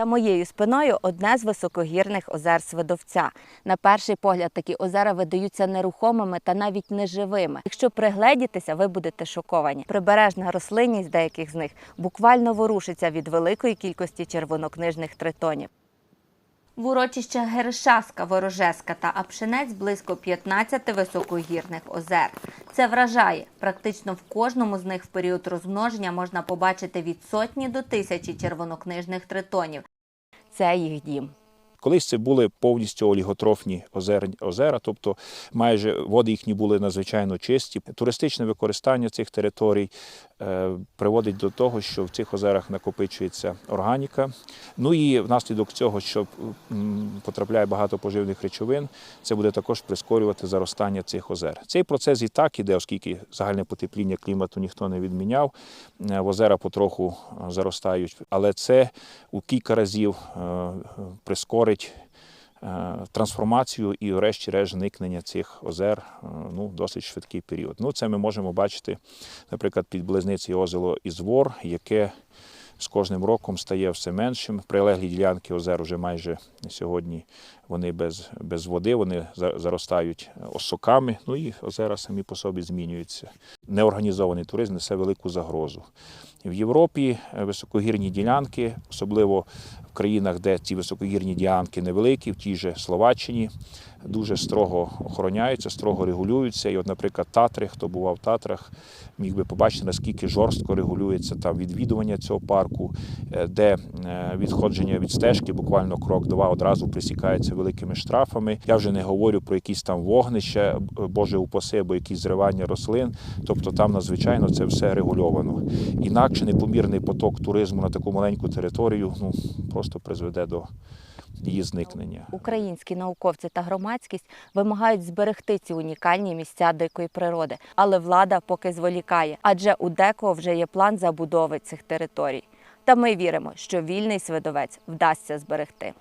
За моєю спиною одне з високогірних озер Свидовця. На перший погляд такі озера видаються нерухомими та навіть неживими. Якщо пригледітися, ви будете шоковані. Прибережна рослинність деяких з них буквально ворушиться від великої кількості червонокнижних тритонів. В урочищах Гершаска, Ворожеска та Апшинець близько 15 високогірних озер. Це вражає. Практично в кожному з них в період розмноження можна побачити від сотні до тисячі червонокнижних тритонів. Це їх дім. Колись це були повністю оліготрофні озер, озера, тобто майже води їхні були надзвичайно чисті. Туристичне використання цих територій приводить до того, що в цих озерах накопичується органіка. Ну і внаслідок цього, що потрапляє багато поживних речовин, це буде також прискорювати заростання цих озер. Цей процес і так іде, оскільки загальне потепління клімату ніхто не відміняв. Е, В озера потроху е, заростають, але це у кілька разів е, прискорить е, трансформацію і, врешті-решт, зникнення цих озер е, ну, досить швидкий період. Ну, це ми можемо бачити, наприклад, під близниці озеро Ізвор, яке з кожним роком стає все меншим. Прилеглі ділянки озер вже майже сьогодні вони без, без води, вони за- заростають осоками, ну і озера самі по собі змінюються. Неорганізований туризм несе велику загрозу. В Європі е, високогірні ділянки, особливо в країнах, де ці високогірні ділянки невеликі, в тій же Словаччині, дуже строго охороняються, строго регулюються. І, от, наприклад, Татри, хто бував в Татрах, міг би побачити, наскільки жорстко регулюється там відвідування цього парку, е, де е, відходження від стежки, буквально крок-два, одразу присікається великими штрафами. Я вже не говорю про якісь там вогнища, Боже упаси, або якісь зривання рослин. Тобто там надзвичайно це все регульовано. Інакше непомірний поток туризму на таку маленьку територію ну, просто призведе до її зникнення. Українські науковці та громадськість вимагають зберегти ці унікальні місця дикої природи, але влада поки зволікає, адже у декого вже є план забудови цих територій. Та ми віримо, що вільний свидовець вдасться зберегти.